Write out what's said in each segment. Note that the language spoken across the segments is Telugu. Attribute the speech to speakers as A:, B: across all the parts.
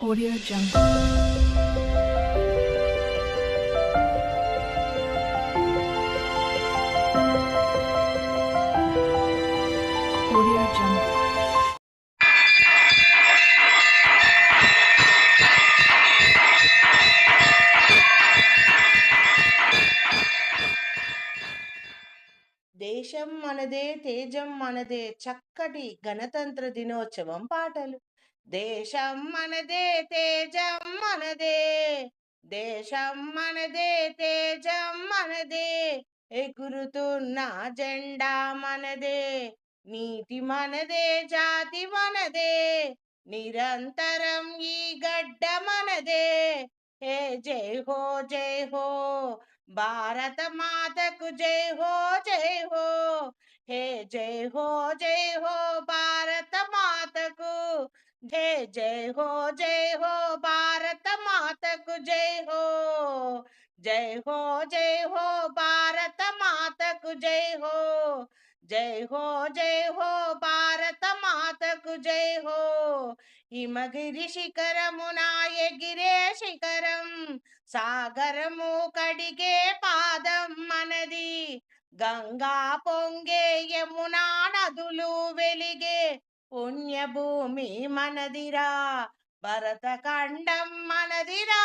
A: Audio Jungle. Audio Jungle.
B: దేశం మనదే తేజం మనదే చక్కటి గణతంత్ర దినోత్సవం పాటలు దేశం మనదే తేజం మనదే దేశం మనదే తేజం మనదే ఎగురుతున్న జెండా మనదే నీతి మనదే జాతి మనదే నిరంతరం ఈ గడ్డ మనదే. హే జై హో జై హో భారత మాతకు జై హో జై హో. హే జై హో జై హో భారత మాతకు హే జై హో జై హో భారత మాతకు జై హో జై హో జై హో భారత మాతకు జై హో జై హో జై హో భారత మాతకు జై హో హిమగిరి శిఖరమున ఎగిరే శిఖరం సాగరము కడిగే పాదం మనది గంగా పొంగే యమునా నదులు వెలిగే పుణ్యభూమి మనదిరా భరతఖండం మనదిరా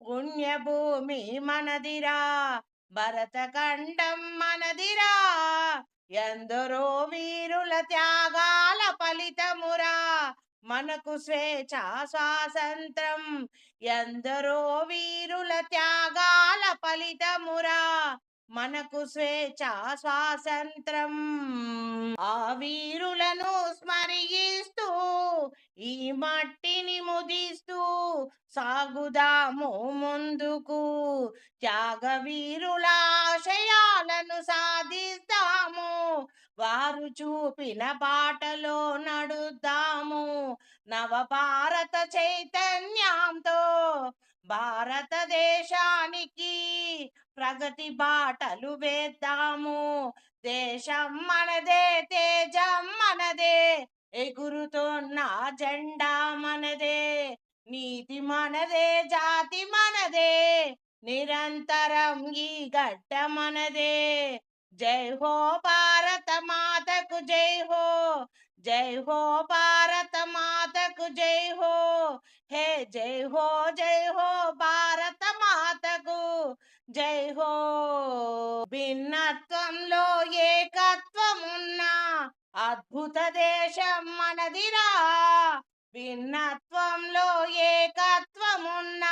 B: పుణ్యభూమి మనదిరా భరతఖండం మనదిరా ఎందరో వీరుల త్యాగాల ఫలితమురా మనకు స్వేచ్ఛ స్వాతంత్రం ఎందరో వీరుల త్యాగాల ఫలితమురా మనకు స్వేచ్ఛ స్వాతంత్రం ఆ వీరులను స్మరిగిస్తూ ఈ మట్టిని ముదిస్తూ సాగుదాము ముందుకు. త్యాగ వీరుల ఆశయాలను సాధిస్తాము వారు చూపిన బాటలో నడుద్దాము. నవ భారత చైతన్యంతో భారతదేశానికి ప్రగతి బాటలు వేద్దాము. దేశం మనదే తేజం మనదే. ఎగురుతున్న జెండా మనదే. నీతి మనదే జాతి మనదే. నిరంతరం ఈ గడ్డ మనదే. జై హో భారత మాతకు జై హో. జై హో భారత మాతకు జై హో. హే జై హో జై హో భారత మాతకు. జై హో భిన్నత్వంలో ఏకత్వమున్న అద్భుత దేశం మనదిరా. భిన్నత్వంలో ఏకత్వమున్న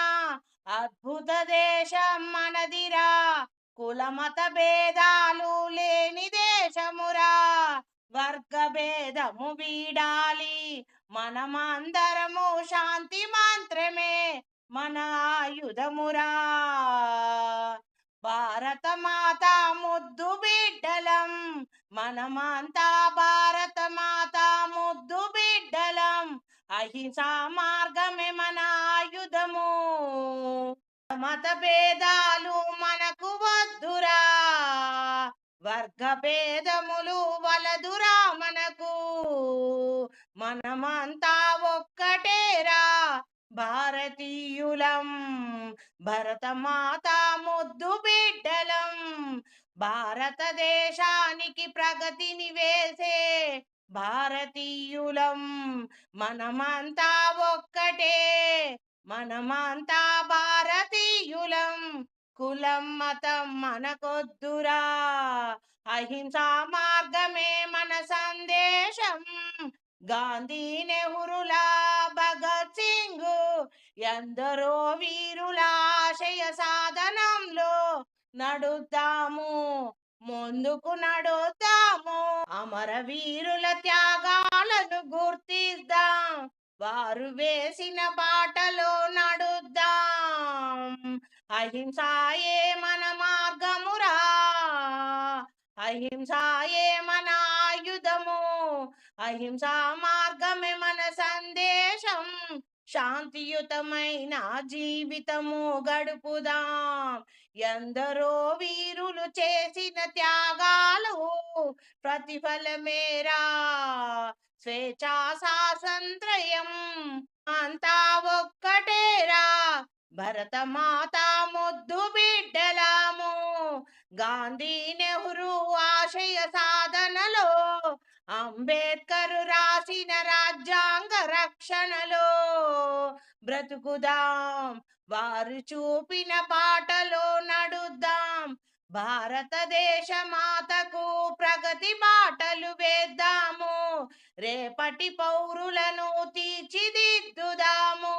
B: అద్భుత దేశం మనదిరా. కులమత భేదాలు లేని దేశమురా. వర్గ భేదము వీడాలి. మనమందరము శాంతి మంత్రమే. మన ఆయుధమురా భారత మాత ముద్దు బిడ్డలం మనమంతా భారత మాత ముద్దు బిడ్డలం. అహింసా మార్గమే మన ఆయుధము మత భేదాలు మనకు వద్దురా. వర్గ భేదములు వలదురా మనకు. మనమంతా భారతీయులం భరతమాత ముద్దు బిడ్డలం. భారతదేశానికి ప్రగతిని వేసే భారతీయులం మనమంతా ఒక్కటే. మనమంతా భారతీయులం కులం మతం మనకొద్దురా. అహింసా మార్గమే మన సందేశం గాంధీ నెహ్రులా భగత్ సింగ్ ఎందరో వీరులాశయ సాధనంలో నడుద్దాము ముందుకు నడుద్దాము. అమర వీరుల త్యాగాలను గుర్తిద్దాం వారు వేసిన బాటలో నడుద్దాం. అహింసాయే మన మార్గమురా అహింసాయే మన ఆయుధము అహింసా మార్గమే మన సందేశం. శాంతియుతమైన జీవితము గడుపుదాం. ఎందరో వీరులు చేసిన త్యాగాలు ప్రతిఫలమేరా. స్వేచ్ఛా స్వాతంత్రయం అంతా ఒక్కటేరా. భరతమాత ముద్దు బిడ్డలాము. గాంధీ నెహ్రూ ఆశయ సా అంబేద్కరు రాసిన రాజ్యాంగ రక్షణలో బ్రతుకుదాం. వారు చూపిన బాటలో నడుద్దాం. భారతదేశ మాతకు ప్రగతి బాటలు వేద్దాము. రేపటి పౌరులను తీర్చిదిద్దుదాము.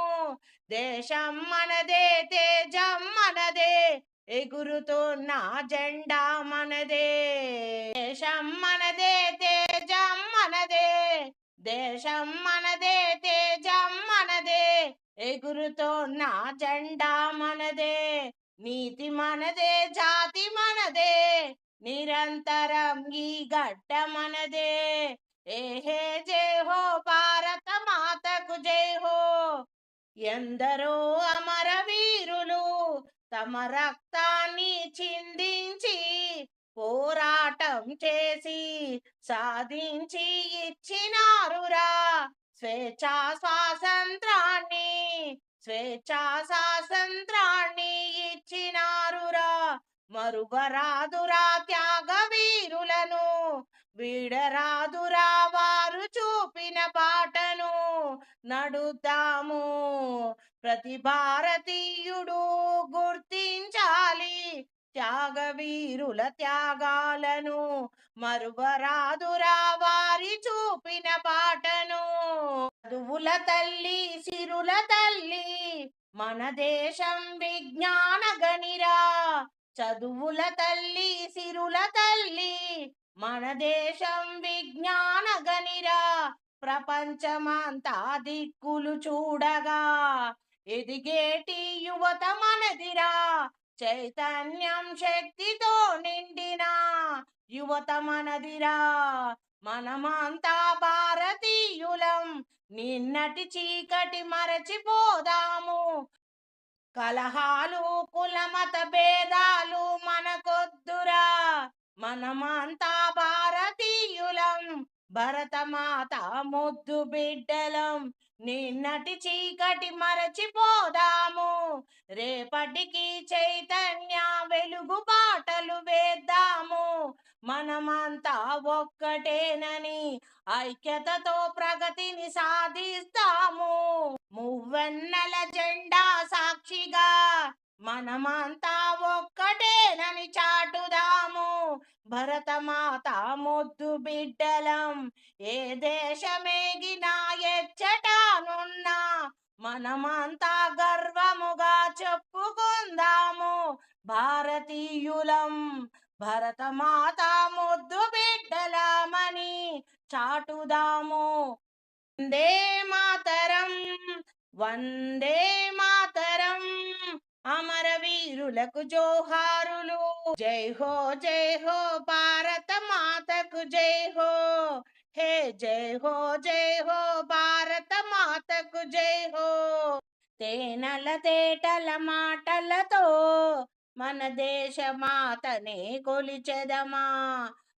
B: దేశం మనదే తేజం మనదే. ఎగురుతున్న జెండా మనదే. దేశం మనదే తే దేశం మనదే తేజం మనదే. ఎగురుతో నా జెండా మనదే. నీతి మనదే జాతి మనదే. నిరంతరం ఈ గడ్డ మనదే. ఏహే జే హో భారత మాతకు జై హో ఎందరో అమర వీరులు తమ రక్తాన్ని చిందించి పోరాటం చేసి సాధించి ఇచ్చినారురా. స్వేచ్ఛా స్వాతంత్రాన్ని స్వేచ్ఛా స్వాతంత్రాన్ని ఇచ్చినారురా. మరుగరాదురా త్యాగ వీరులను వీడరాదురా వారు చూపిన బాటను నడుద్దాము. ప్రతి భారతీయుడు గుర్తించాలి త్యాగ వీరుల త్యాగాలను మరువరాదురా వారి చూపిన బాటను చదువుల తల్లి సిరుల తల్లి మన దేశం విజ్ఞాన గనిరా. చదువుల తల్లి సిరుల తల్లి మన దేశం విజ్ఞాన గనిరా. ప్రపంచమంతా దిక్కులు చూడగా ఎదిగేటి యువత మనదిరా. చైతన్యం శక్తితో నిండిన యువత మనదిరా. మనమంతా భారతీయులం నిన్నటి చీకటి మరచిపోదాము. కలహాలు కులమత భేదాలు మనకొద్దురా. మనమంతా భారతీయులం భరతమాత ముద్దు బిడ్డలం. నిన్నటి చీకటి మరచిపోదాము. రేపటికి చైతన్య వెలుగు బాటలు వేద్దాము. మనమంతా ఒక్కటేనని ఐక్యతతో ప్రగతిని సాధిస్తాము. మువ్వెన్నెల జెండా సాక్షిగా మనమంతా ఒక్కటేనని చాటుదాము. భరతమాత ముద్దు బిడ్డలం. ఏ దేశమేగినా ఎచ్చటానున్నా మనమంతా గర్వముగా చెప్పుకుందాము. భారతీయులం భరతమాత ముద్దు బిడ్డలమని చాటుదాము. వందే మాతరం వందే మాతరం. అమరవీరులకు జోహారులు. జై హో జై హో భారత మాతకు జై హో. హే జై హో జై హో భారత మాతకు జై హో. తేనల తేటల మాటలతో మన దేశ మాతనే కొలిచెదమా.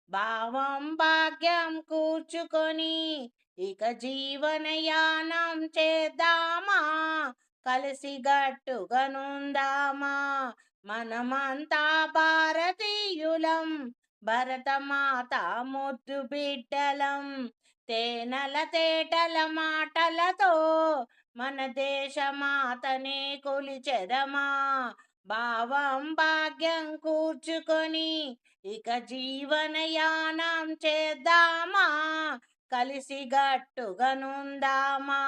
B: భావం భాగ్యం కూర్చుకొని ఇక జీవనయానం చేద్దామా. కలిసి గట్టుగనుందామా? మనమంతా భారతీయులం భరతమాత ముద్దు బిడ్డలం తేనెల తేటల మాటలతో మన దేశమాతనే కొలిచెదమా భావం భాగ్యం కూర్చుకొని ఇక జీవనయానం చేద్దామా? కలిసి గట్టుగనుందామా?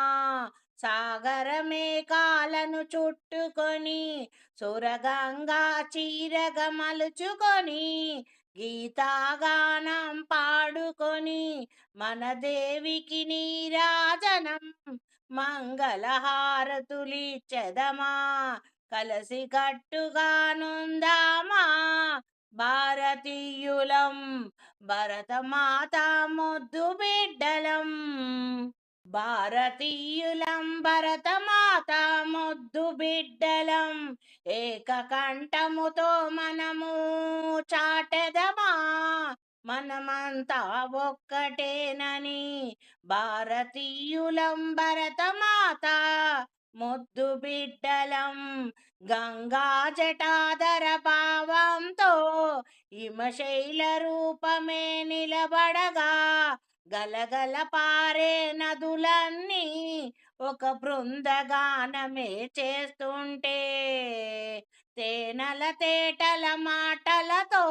B: సాగరమే కాలను చుట్టుకొని సురగంగా చీరగ మలుచుకొని గీతాగానం పాడుకొని మన దేవికి నీరాజనం మంగళహారతులిచ్చదమా కలసి కట్టుగానుందామా భారతీయులం భరతమాత ముద్దు బిడ్డలం. భారతీయులం భరతమాత ముద్దు బిడ్డలం. ఏకకంఠముతో మనము చాటెదమా? మనమంతా ఒక్కటేనని భారతీయులం భరతమాత ముద్దు బిడ్డలం. గంగా జటాధర భావంతో హిమశైల రూపమే నిలబడగా గలగల పారే నదులన్నీ ఒక బృందగానమే చేస్తుంటే తేనల తేటల మాటలతో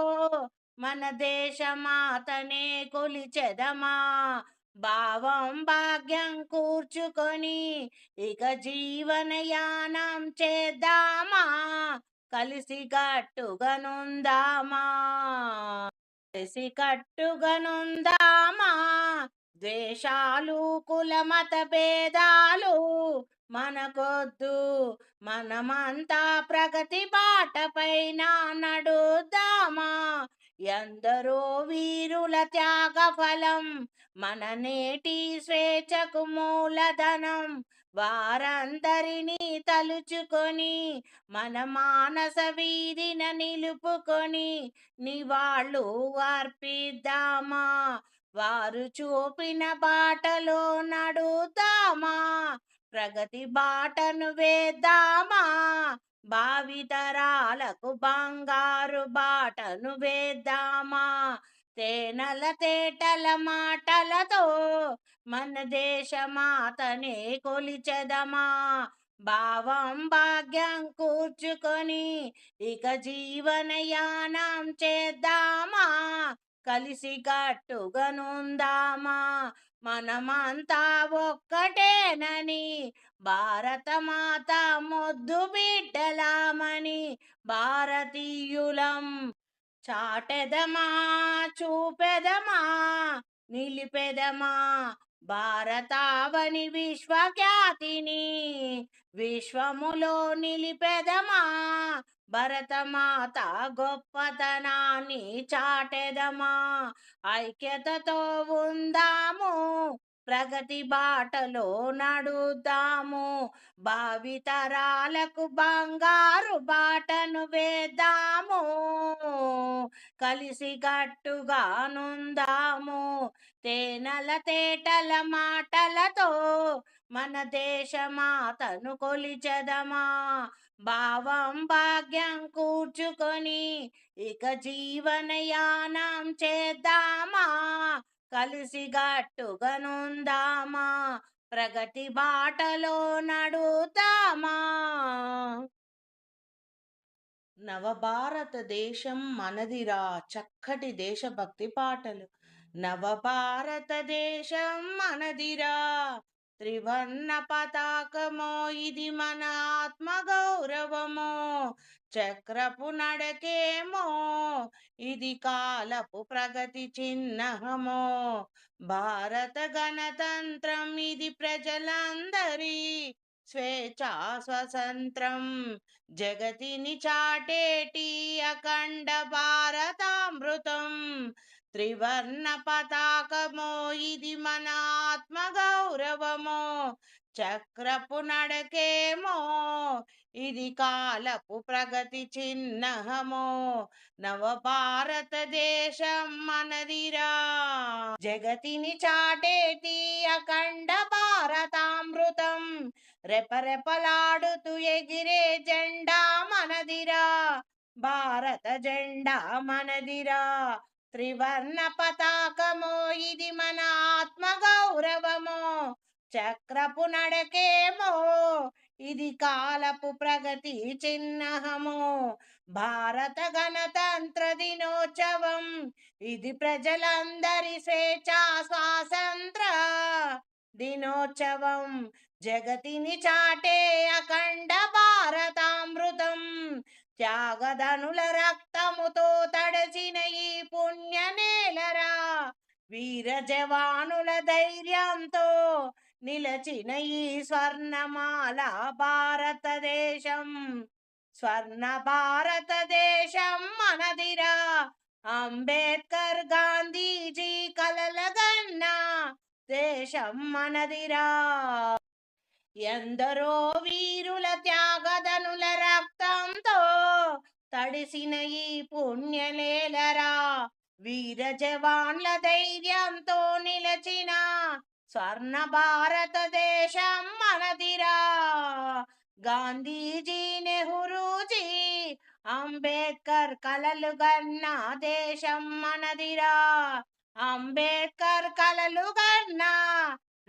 B: మన దేశమాతనే కొలిచెదమా? భావం భాగ్యం కూర్చుకొని ఇక జీవనయానం చేద్దామా? కలిసి కట్టుగనుందామా? కలిసి కట్టుగనుందామా ద్వేషాలు కుల మత భేదాలు మనకొద్దు. మనమంతా ప్రగతి బాటపైన నడుద్దామా? ఎందరో వీరుల త్యాగ ఫలం మన నేటి స్వేచ్ఛకు మూలధనం. వారందరినీ తలుచుకొని మన మానస వీధిన నిలుపుకొని నివాళ్ళు అర్పిద్దామా? వారు చూపిన బాటలో నడుద్దామా? ప్రగతి బాటను వేద్దామా? భావితరాలకు బంగారు బాటను వేద్దామా? తేనల తేటల మాటలతో మన దేశమాతనే కొలిచెదమా? భావం భాగ్యం కూర్చుకొని ఇక జీవనయానం చేద్దామా? కలిసి కట్టుగనుందామా? మనమంతా ఒక్కటేనని భారత మాత ముద్దు బిడ్డలామని భారతీయులం. చాటెదమా చూపెదమా నిలిపెదమా భారతావని విశ్వఖ్యాతిని విశ్వములో నిలిపెదమా భరతమాత గొప్పతనాన్ని చాటెదమా ఐక్యతతో ఉందాము ప్రగతి బాటలో నడుద్దాము. భావితరాలకు బంగారు బాటను వేద్దాము. కలిసి గట్టుగా నుందాము. తేనెల తేటల మాటలతో మన దేశమాతను కొలిచెదమా. భావం భాగ్యం కూర్చుకొని ఇక జీవనయానం చేద్దామా. కలిసి గట్టుగనుందామా? ప్రగతి బాటలో నడుతామా? నవభారతదేశం మనదిరా చక్కటి దేశభక్తి పాటలు. నవభారతదేశం మనదిరా త్రివర్ణ పతాకమో ఇది మన ఆత్మ గౌరవమో చక్రపు నడకేమో ఇది కాలపు ప్రగతి చిహ్నమో భారత గణతంత్రం ఇది ప్రజలందరి స్వేచ్ఛా స్వతంత్రం జగతిని చాటేటి అఖండ భారతామృతం త్రివర్ణ పతాకమో ఇది మన ఆత్మ గౌరవమో చక్రపు నడకేమో ఇది కాలపు ప్రగతి చిహ్నమో నవ భారతదేశం మనదిరా. జగతిని చాటేటి అఖండ భారతామృతం రెపరెపలాడుతూ ఎగిరే జెండా మనదిరా భారత జెండా మనదిరా. త్రివర్ణ పతాకమో ఇది మన ఆత్మ గౌరవమో చక్రపు నడకేమో ఇది కాలపు ప్రగతి చిహ్నము భారత గణతంత్ర దినోత్సవం ఇది ప్రజలందరి స్వేచ్ఛా స్వాతంత్ర దినోత్సవం జగతిని చాటే అఖండ భారతామృతం త్యాగధనుల రక్తముతో తడచిన ఈ పుణ్య నేలరా వీర జవానుల ధైర్యంతో నిలచిన ఈ స్వర్ణమాల భారతదేశం. స్వర్ణ భారతదేశం మనదిరా. అంబేద్కర్ గాంధీజీ కలలగన్న దేశం మనదిరా. ఎందరో వీరుల త్యాగదనుల రక్తంతో తడిసిన ఈ పుణ్యలేలరా. వీర జవాన్ల ధైర్యంతో నిలచిన స్వర్ణ భారతదేశం మనదిరా. గాంధీజీ నెహ్రూజీ అంబేద్కర్ కలలు గన్న దేశం మనదిరా. అంబేద్కర్ కలలు గన్నా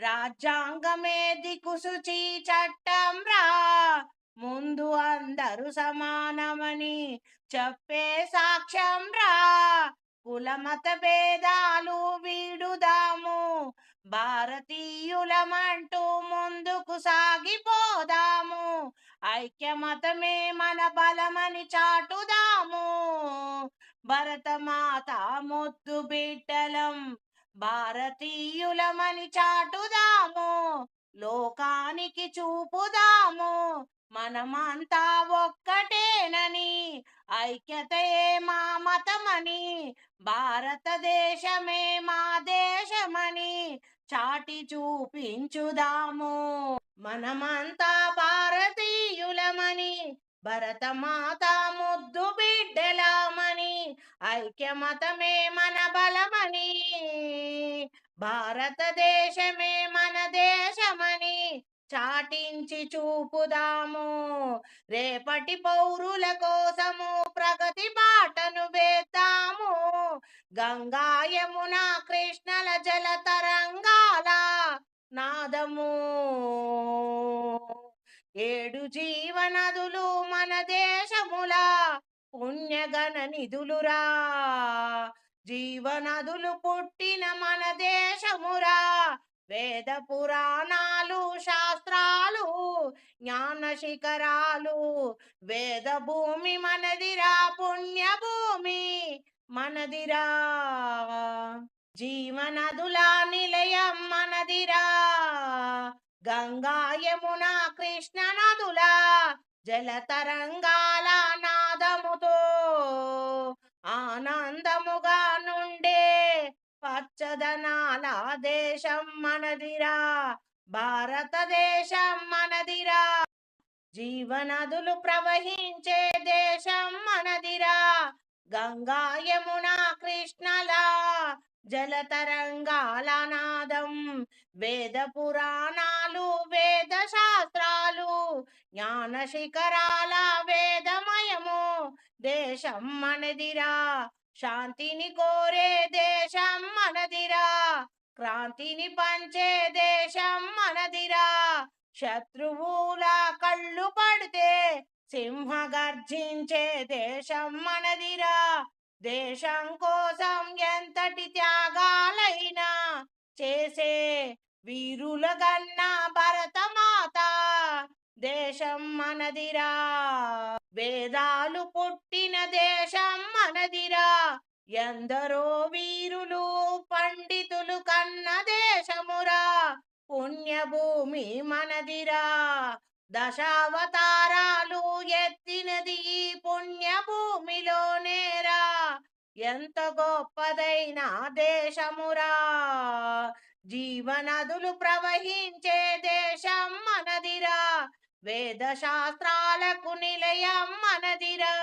B: రాజ్యాంగమే దిక్కుసుచి చట్టం రా. ముందు అందరూ సమానమని చెప్పే సాక్ష్యం రా. కుల మత భేదాలు వీడుదాము. భారతీయులమంటూ ముందుకు సాగిపోదాము. ఐక్యమతమే మన బలమని చాటుదాము. భరతమాత ముద్దు బిడ్డలం. భారతీయులమని చాటుదాము లోకానికి చూపుదాము. మనమంతా ఒక్కటేనని ఐక్యతయే మా మతమని భారతదేశమే మా దేశమని చాటి చూపించుదాము. మనమంతా భారతీయులమని భరతమాత ముద్దు బిడ్డలామని ఐక్యమతమే మన బలమని. భారతదేశమే మన దేశమని చాటించి చూపుదాము. రేపటి పౌరుల కోసము ప్రగతి బాటను వేద్దాము. గంగా యమున కృష్ణల జల తరంగాల నాదము. ఏడు జీవనదులు మన దేశముల పుణ్యగణ నిధులురా. జీవనదులు పుట్టిన మన దేశమురా. వేద పురాణాలు శాస్త్రాలు జ్ఞాన శిఖరాలు. వేద భూమి మనదిరా పుణ్య భూమి మనదిరా. జీవనదుల నిలయం మనదిరా. గంగా యమున కృష్ణ నదుల జల తరంగాల నాదముతో. ఆనందముగా నుండే పచ్చదనాల దేశం మనదిరా భారతదేశం మనదిరా. జీవనదులు ప్రవహించే దేశం మనదిరా గంగా యమున కృష్ణల జలతరంగాల నాదం వేద పురాణాలు వేద శాస్త్రాలు జ్ఞాన శిఖరాల వేదమయము. దేశం మనదిరా శాంతిని కోరే దేశం మనదిరా క్రాంతిని పంచే దేశం మనదిరా శత్రువుల కళ్ళు పడితే సింహ గర్జించే దేశం మనదిరా దేశం కోసం ఎంతటి త్యాగాలైనా చేసే వీరుల కన్నా భరతమాత దేశం మనదిరా. వేదాలు పుట్టిన దేశం మనదిరా. ఎందరో వీరులు పండితులు కన్న దేశమురా. పుణ్యభూమి మనదిరా. దశావతారాలు ఎత్తినది ఈ పుణ్యభూమిలోనేరా ఎంత గొప్పదైన దేశమురా. జీవనదులు ప్రవహించే దేశం మనదిరా. వేద శాస్త్రాలకు నిలయం మనదిరా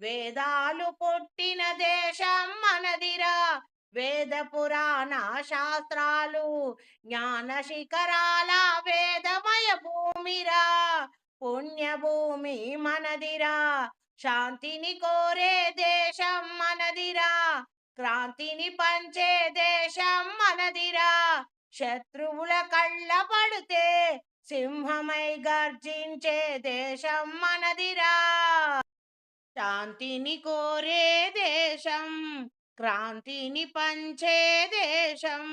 B: వేదాలు పుట్టిన దేశం మనదిరా వేద పురాణ శాస్త్రాలు జ్ఞాన శిఖరాల వేదమయ భూమిరా పుణ్యభూమి మనదిరా శాంతిని కోరే దేశం మనదిరా క్రాంతిని పంచే దేశం మనదిరా శత్రువుల కళ్ళ పడితే సింహమై గర్జించే దేశం మనదిరా. శాంతిని కోరే దేశం క్రాంతిని పంచే దేశం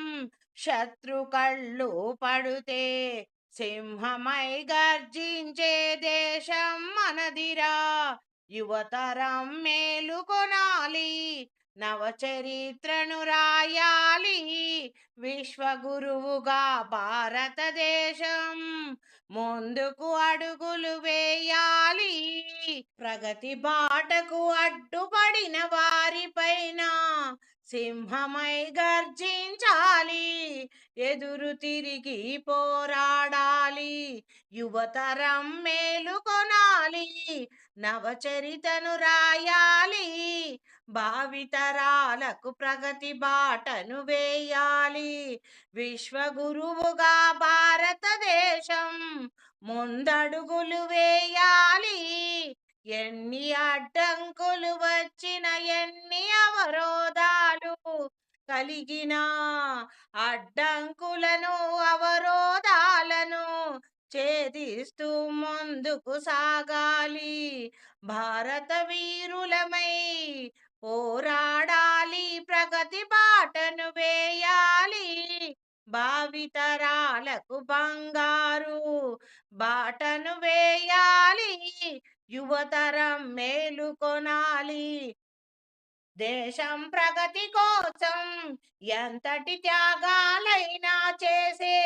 B: శత్రు కళ్ళు పడితే సింహమై గర్జించే దేశం మనదిరా. యువతరం మేలుకొనాలి నవచరిత్రను రాయాలి విశ్వగురువుగా భారతదేశం. ముందుకు అడుగులు వేయాలి ప్రగతి బాటకు అడ్డుపడిన వారిపైన సింహమై గర్జించాలి ఎదురు తిరిగి పోరాడాలి యువతరం మేలుకొనాలి నవచరితను రాయాలి భావితరాలకు ప్రగతి బాటను వేయాలి. విశ్వగురువుగా భారతదేశం ముందడుగులు వేయాలి. ఎన్ని అడ్డంకులు వచ్చిన ఎన్ని అవరోధాలు కలిగిన అడ్డంకులను అవరోధాలను ఛేదిస్తూ ముందుకు సాగాలి. భారత వీరులమై పోరాడాలి ప్రగతి బాటను వేయాలి. భావితరాలకు బంగారు బాటను వేయాలి. యువతరం మేలుకొనాలి దేశం ప్రగతి కోసం ఎంతటి త్యాగాలైనా చేసే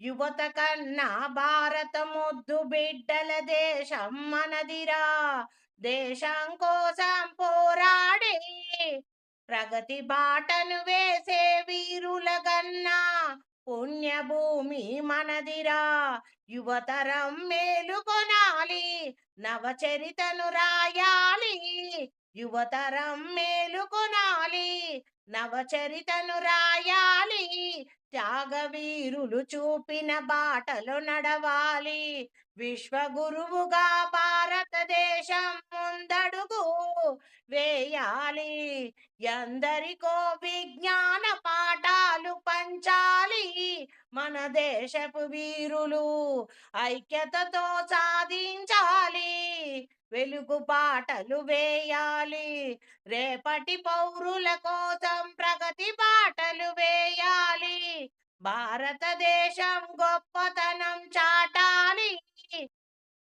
B: యువత కన్నా భారత ముద్దు బిడ్డల దేశం మనదిరా. దేశం కోసం పోరాడే ప్రగతి బాటను వేసే వీరులగన్నా పుణ్యభూమి మనదిరా. యువతరం మేలుకొనాలి నవచరితను రాయాలి. యువతరం మేలుకొనాలి నవచరితను రాయాలి. త్యాగవీరులు చూపిన బాటలు నడవాలి. విశ్వగురువుగా భారతదేశం ముందడుగు వేయాలి. ఎందరికో విజ్ఞాన పాఠాలు పంచాలి. మన దేశపు వీరులు ఐక్యతతో సాధించాలి. వెలుగు పాటలు వేయాలి. రేపటి పౌరుల కోసం ప్రగతి పాటలు వేయాలి. భారతదేశం గొప్పతనం చాటాలి.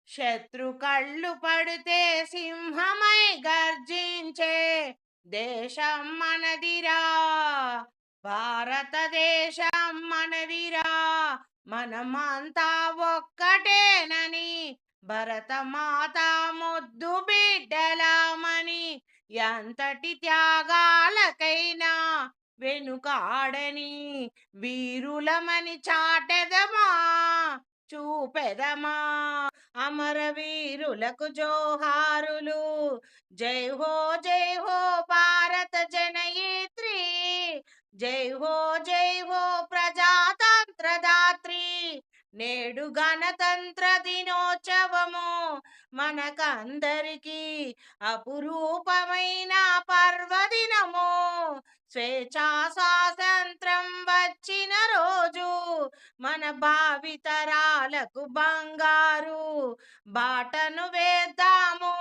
B: శత్రు కళ్ళు పడితే సింహమై గర్జించే దేశం మనదిరా. భారతదేశం మనదిరా. మనమంతా ఒక్కటేనని భరతమాత ముద్దు బిడ్డలామని ఎంతటి త్యాగాలకైనా వెనుకాడని వీరులమని చాటెదమా? చూపెదమా? అమరవీరులకు జోహారులు. జై హో జై హో భారత జనయిత్రి. జై హో జై హో ప్రజాతంత్ర దాత్రి. నేడు గణతంత్ర దినోత్సవము. మనకందరికీ అపురూపమైన పర్వదినము. స్వేచ్ఛా స్వాతంత్రం వచ్చిన రోజు మన భావితరాలకు బంగారు బాటను వేద్దాము.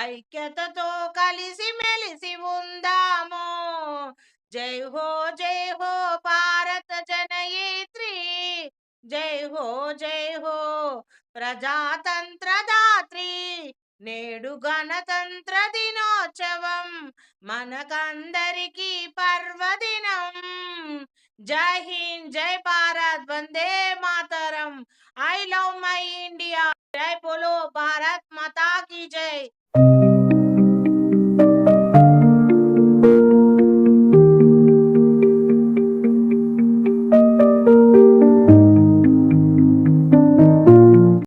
B: ఐక్యతతో కలిసి మెలిసి ఉందాము. జై హో జై హో భారత జనయేత్రి. జై హో జై హో ప్రజాతంత్ర దాత్రి నేడు గణతంత్ర దినోత్సవం మనకందరికీ పర్వదినం. జై హింద్ జై Bharat Vande Mataram. I love my India జై బోలో భారత్ మాతా కీ జై.